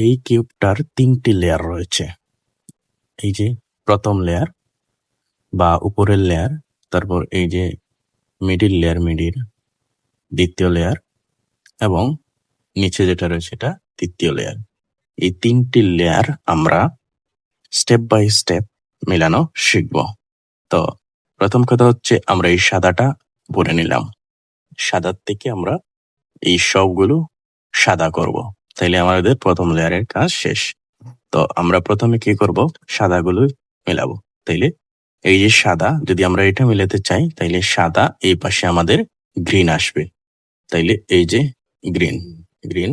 এই কিউবটার তিনটি লেয়ার রয়েছে। এই যে প্রথম লেয়ার বা উপরের লেয়ার তারপর এই যে মিডিল লেয়ার মিডিল দ্বিতীয় লেয়ার এবং নিচে যেটা রয়েছে এটা তৃতীয় লেয়ার এই তিনটি লেয়ার আমরা স্টেপ বাই স্টেপ মেলানো শিখব। তো প্রথম কথা হচ্ছে আমরা এই সাদাটা ভরে নিলাম। সাদার থেকে আমরা এই সবগুলো সাদা করব। তাইলে আমাদের প্রথম লেয়ারের কাজ শেষ। তো আমরা প্রথমে কি করব? সাদাগুলো মেলাবো। তাইলে এই যে সাদা, যদি আমরা এটা মেলাতে চাই, তাইলে সাদা এই পাশে আমাদের গ্রিন আসবে। তাইলে এই যে গ্রিন গ্রিন,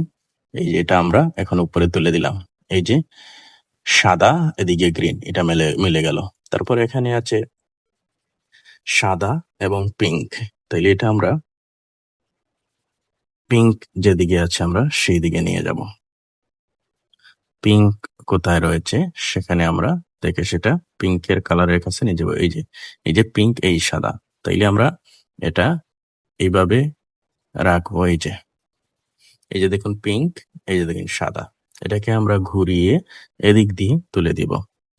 এই যে এটা আমরা এখন উপরে তুলে দিলাম। এই যে সাদা, এদিকে গ্রিন, এটা মেলে, মিলে গেল। তারপর এখানে আছে সাদা এবং পিঙ্ক। তাইলে এটা আমরা পিঙ্ক যেদিকে আছে আমরা সেই দিকে নিয়ে যাব। পিঙ্ক কোথায় রয়েছে? সেখানে আমরা দেখে সেটা পিঙ্কের কালারের কাছে নিয়ে যাব। এই যে এই যে পিঙ্ক এই সাদা। তাইলে আমরা এটা এইভাবে রাখব, এই যে। এই যে দেখুন পিঙ্ক এই যে দেখুন সাদা। এটাকে আমরা ঘুরিয়ে এদিক দিয়ে তুলে দিব।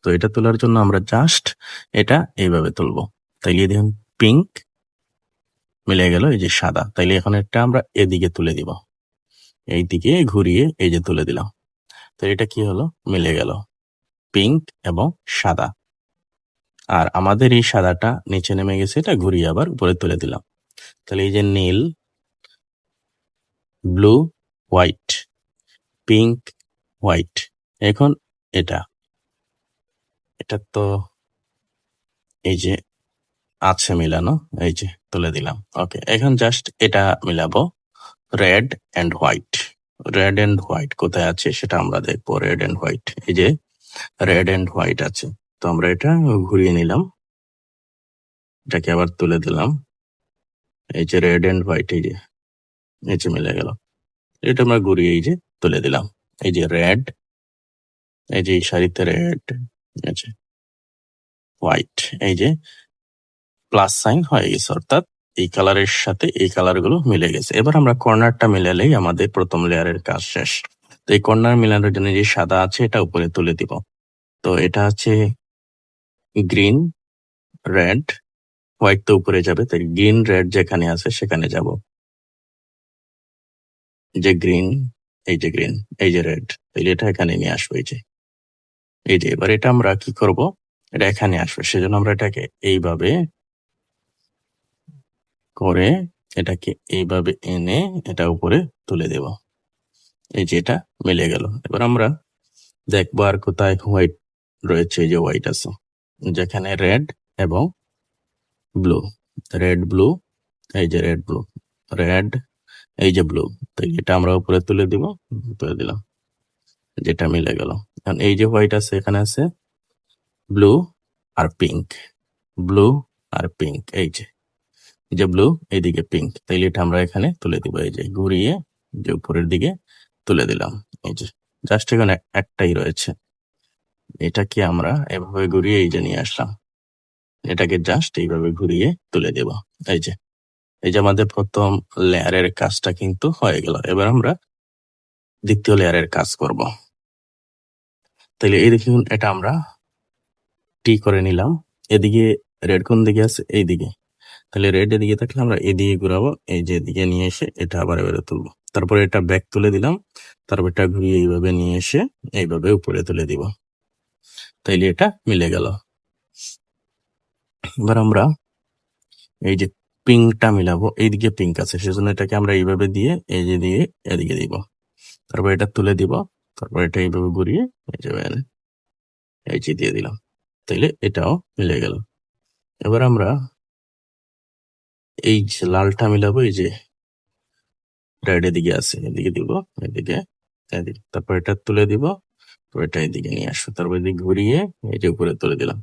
তো এটা তোলার জন্য আমরা জাস্ট এটা এইভাবে তুলবো। তাইলে দেখুন পিঙ্ক মিলে গেল এই যে সাদা। তাইলে এখন এটা আমরা এদিকে তুলে দিব। এই দিকে ঘুরিয়ে এই যে তুলে দিলাম। তো এটা কি হলো? মিলে গেল। পিঙ্ক এবং সাদা। আর আমাদের এই সাদাটা নিচে নেমে গেছে, এটা ঘুরিয়ে আবার উপরে তুলে দিলাম। তাহলে এই যে নীল, ব্লু, হোয়াইট, পিঙ্ক, হোয়াইট। এখন এটা। এটা তো এই যে আছে মিলানো, এই যে তুলে দিলাম। ওকে, এখন জাস্ট এটা মিলাবো red and white red and white কোথায় আছে সেটা আমরা দেখব রেড অ্যান্ড হোয়াইট এই যে রেড অ্যান্ড হোয়াইট আছে, তো আমরা এটা ঘুরিয়ে নিলাম। এটাকে আবার তুলে দিলাম। এই যে রেড অ্যান্ড হোয়াইট এই যে এই যে মিলে গেল। এটা আমরা ঘুরিয়ে এই যে তুলে দিলাম। এই যে রেড এই যে শাড়িতে রেড আছে হোয়াইট এই যে প্লাস সাইন হয়ে গেছে, অর্থাৎ এই কালারের সাথে এই কালারগুলো মিলে গেছে। এবার আমরা কর্নারটা মিলালেই আমাদের প্রথম লেয়ারের কাজ শেষ। তো এই কর্নার মিলানোর জন্য যে সাদা আছে, এটা উপরে তুলে দিব। তো এটা আছে গ্রিন রেড হোয়াইট তো উপরে যাবে। তাই গ্রিন রেড যেখানে আছে, সেখানে যাব। যে গ্রিন এই যে গ্রিন এই যে রেড তাইলে এটা এখানে নিয়ে আসব, এই যে। এই যে, এবার এটা আমরা কি করব? এটা এখানে আসবে। সেজন্য আমরা এটাকে এইভাবে করে এটাকে এইভাবে এনে এটা উপরে তুলে দেব। এই যে এটা মিলে গেল। এবার আমরা দেখব আর কোথায় হোয়াইট রয়েছে যে হোয়াইট আছে, যেখানে রেড এবং ব্লু রেড ব্লু এই যে রেড ব্লু রেড এই যে ব্লু তো এটা আমরা উপরে তুলে দিব, তুলে দিলাম, যেটা মিলে গেল। কারণ এই যে হোয়াইট আছে, এখানে আছে ব্লু আর পিঙ্ক ব্লু আর পিঙ্ক এই যে। এই যে ব্লু এইদিকে পিঙ্ক তাইলে এটা আমরা এখানে তুলে দিব। এই যে ঘুরিয়ে যে উপরের দিকে তুলে দিলাম। এই যে জাস্ট এখানে একটাই রয়েছে। এটাকে আমরা এভাবে ঘুরিয়ে এই যে নিয়ে আসলাম। এটাকে জাস্ট এইভাবে ঘুরিয়ে তুলে দেব। এই যে এই যে আমাদের প্রথম লেয়ারের কাজটা কিন্তু হয়ে গেল। এবার আমরা দ্বিতীয় লেয়ারের কাজ করব। তাহলে এই দেখুন, এটা আমরা টি করে নিলাম। এদিকে রেড কোন দিকে আছে? এই দিকে তাহলে রেড এদিকে থাকলে আমরা এদিকে ঘুরাবো, এই যে এদিকে নিয়ে এসে এটা আবার এবারে তুলবো। তারপরে এটা ব্যাক তুলে দিলাম, তারপর এটা ঘুরিয়ে এইভাবে নিয়ে এসে এইভাবে উপরে তুলে দিব। তাইলে এটা মিলে গেল। এবার আমরা এই যে পিঙ্কটা মিলাবো, এইদিকে পিঙ্ক আছে, সেজন্য এটাকে আমরা এইভাবে দিয়ে এই যে দিয়ে এদিকে দিব। তারপর এটা তুলে দিব, তারপর এটা এইভাবে ঘুরিয়ে এই যে এই যে দিয়ে দিলাম। তাইলে এটাও মিলে গেল। এবার আমরা এই যে লালটা মিলাবো, এই যে রেড এদিকে আছে, এদিকে দিব, এদিকে তারপর এটা তুলে দিব, তারপর এটা এদিকে নিয়ে আসব, তারপর এদিকে ঘুরিয়ে এই যে উপরে তুলে দিলাম।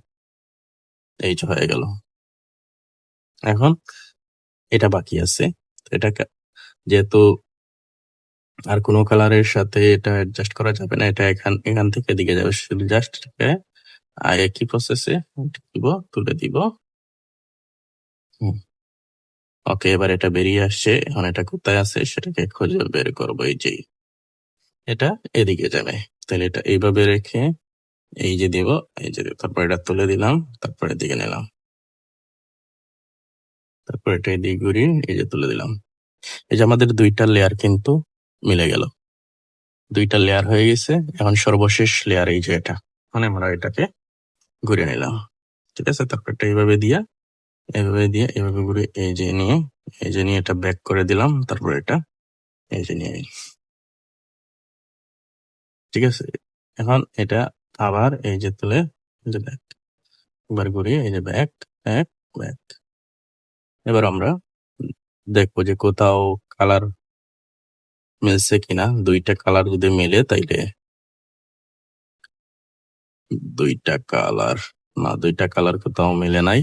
এই যে হয়ে গেল। এখন এটা বাকি আছে এটা যেহেতু আর কোনো কালারের সাথে এটা অ্যাডজাস্ট করা যাবে না, এটা এখান এখান থেকে এদিকে যাবে, শুধু জাস্ট একই প্রসেসে দিব, তুলে দিব। ওকে, এবার এটা বেরিয়ে আসছে। এখন এটা কোথায় আছে সেটাকে খুঁজে বের করব, এই যে। এটা এদিকে যাবে। তাহলে এটা এইভাবে রেখে এই যে দিব, এই যে। তারপর এটা তুলে দিলাম, তারপরে দিকে নিলাম। তারপর এটা এদিকে ঘুরিয়ে এই যে তুলে দিলাম। এই যে আমাদের দুইটা লেয়ার কিন্তু মিলে গেল। দুইটা লেয়ার হয়ে গেছে। এখন সর্বশেষ লেয়ার এই যে এটা। মানে আমরা এটাকে ঘুরে নিলাম। ঠিক আছে? তারপর এটা এইভাবে দিয়া এইভাবে দিয়ে এভাবে ঘুরে এই যে নিয়ে, এই যে নিয়ে এটা ব্যাক করে দিলাম, তারপর এটা এই যে নিয়ে ঠিক আছে? এখন এটা আবার এই যে তুলে যে ব্যাক এবার ঘুরিয়ে এই যে ব্যাক ব্যাক ব্যাক এবার আমরা দেখব যে কোথাও কালার মিলছে কিনা। দুইটা কালার যদি মেলে তাইলে দুইটা কালার না দুইটা কালার কোথাও মেলে নাই।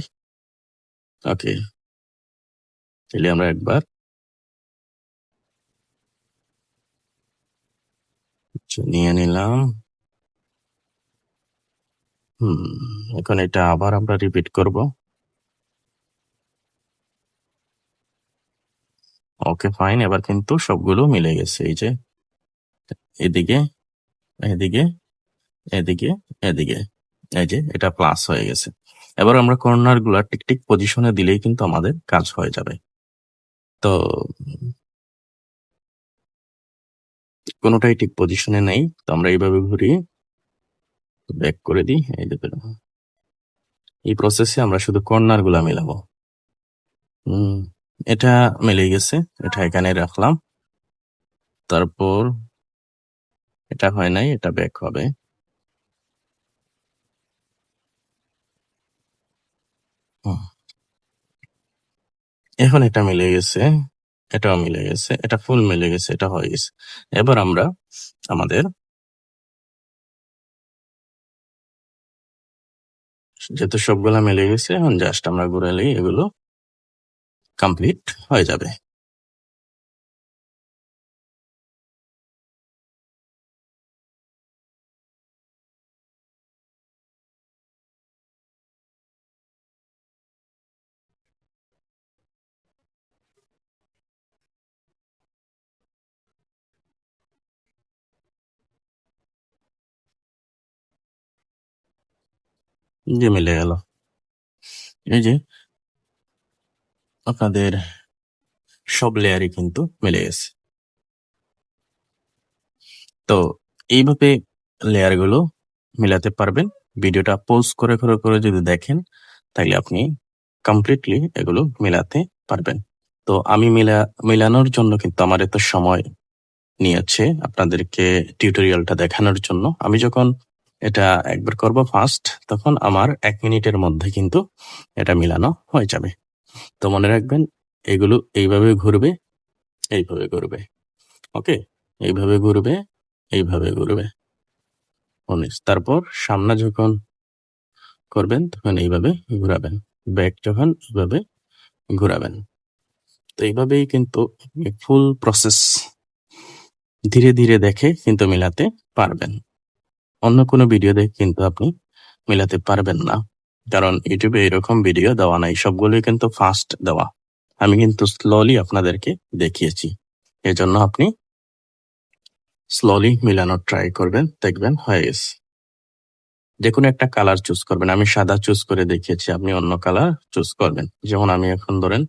ওকে। তাহলে আমরা একবার আচ্ছা, নিয়ে নিলাম। হুম এখন এটা আবার আমরা রিপিট করব। ওকে ফাইন এবার কিন্তু সবগুলো মিলে গেছে এই যে। এদিকে এদিকে এদিকে এদিকে এই যে এটা প্লাস হয়ে গেছে। এবার আমরা কর্নারগুলা টিক টিক পজিশনে দিলেই কিন্তু আমাদের কাজ হয়ে যাবে। তো কোনোটাই ঠিক পজিশনে নেই, তো আমরা এইভাবে ঘুরিয়ে ব্যাক করে দিই, এই যে এই প্রসেসে আমরা শুধু কর্নারগুলা মেলাবো। এটা মিলে গেছে, এটা এখানে রাখলাম। তারপর এটা হয় নাই, এটা ব্যাক হবে। এখন এটা মিলে গেছে, এটাও মিলে গেছে, এটা ফুল মিলে গেছে, এটা হয়ে গেছে। এবার আমরা আমাদের যেহেতু সবগুলা মিলে গেছে, এখন জাস্ট আমরা ঘুরালেই এগুলো কমপ্লিট হয়ে যাবে। যে মিলে গেল। এই যে আপনাদের সব লেয়ারই কিন্তু মিলে গেছে। তো এইভাবে লেয়ারগুলো মিলাতে পারবেন। ভিডিওটা পোজ করে করে করে যদি দেখেন, তাহলে আপনি কমপ্লিটলি এগুলো মিলাতে পারবেন। তো আমি মিলা, মিলানোর জন্য কিন্তু আমার এত সময় নিয়েছে আপনাদেরকে টিউটোরিয়ালটা দেখানোর জন্য। আমি যখন এটা একবার করব ফার্স্ট তখন আমার এক মিনিটের মধ্যে কিন্তু এটা মিলানো হয়ে যাবে। তো মনে রাখবেন, এগুলো এইভাবে ঘুরবে এইভাবে ঘুরবে। ওকে এইভাবে ঘুরবে এইভাবে ঘুরবে। উনিশ তারপর সামনে যখন করবেন, তখন এইভাবে ঘুরাবেন। ব্যাক যখন এইভাবে ঘুরাবেন। তো এইভাবেই কিন্তু ফুল প্রসেস ধীরে ধীরে দেখে কিন্তু মিলাতে পারবেন। অন্য কোনো ভিডিও দেখে কিন্তু আপনি মিলাতে পারবেন না। কারণ ইউটিউবে এরকম ভিডিও দেওয়া নাই, সবগুলোই কিন্তু ফাস্ট দেওয়া। আমি কিন্তু স্লোলি আপনাদেরকে দেখিয়েছি। এজন্য আপনি স্লোলি মিলানোর ট্রাই করবেন, দেখবেন হয়ে গেছে। যে কোনো একটা কালার চুজ করবেন। আমি সাদা চুজ করে দেখিয়েছি, আপনি অন্য কালার চুজ করবেন। যেমন আমি এখন ধরেন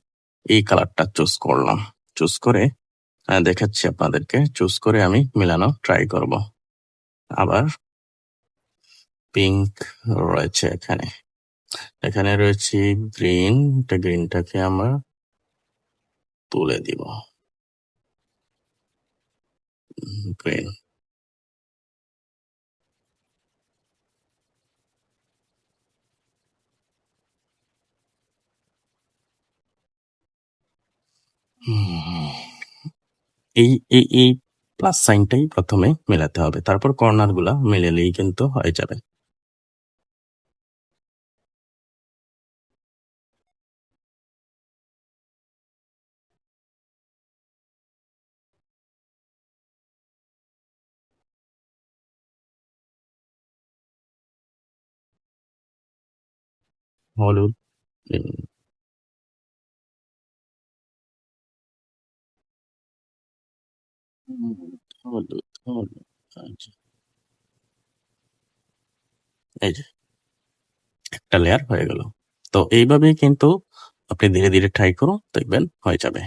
এই কালারটা চুজ করলাম। চুজ করে দেখাচ্ছি আপনাদেরকে। চুজ করে আমি মিলানো ট্রাই করব। আবার পিঙ্ক রয়েছে এখানে। এখানে রয়েছে গ্রিন এটা গ্রিনটাকে আমরা তুলে দিব। গ্রিন এই এই এই প্লাস সাইনটাই প্রথমে মেলাতে হবে। তারপর কর্নারগুলা মেলালেই কিন্তু হয়ে যাবে। হলুদ হুম। আচ্ছা। এই যে। একটা লেয়ার হয়ে গেল। তো এইভাবে কিন্তু আপনি ধীরে, ধীরে, ট্রাই করুন দেখবেন হয়ে যাবে।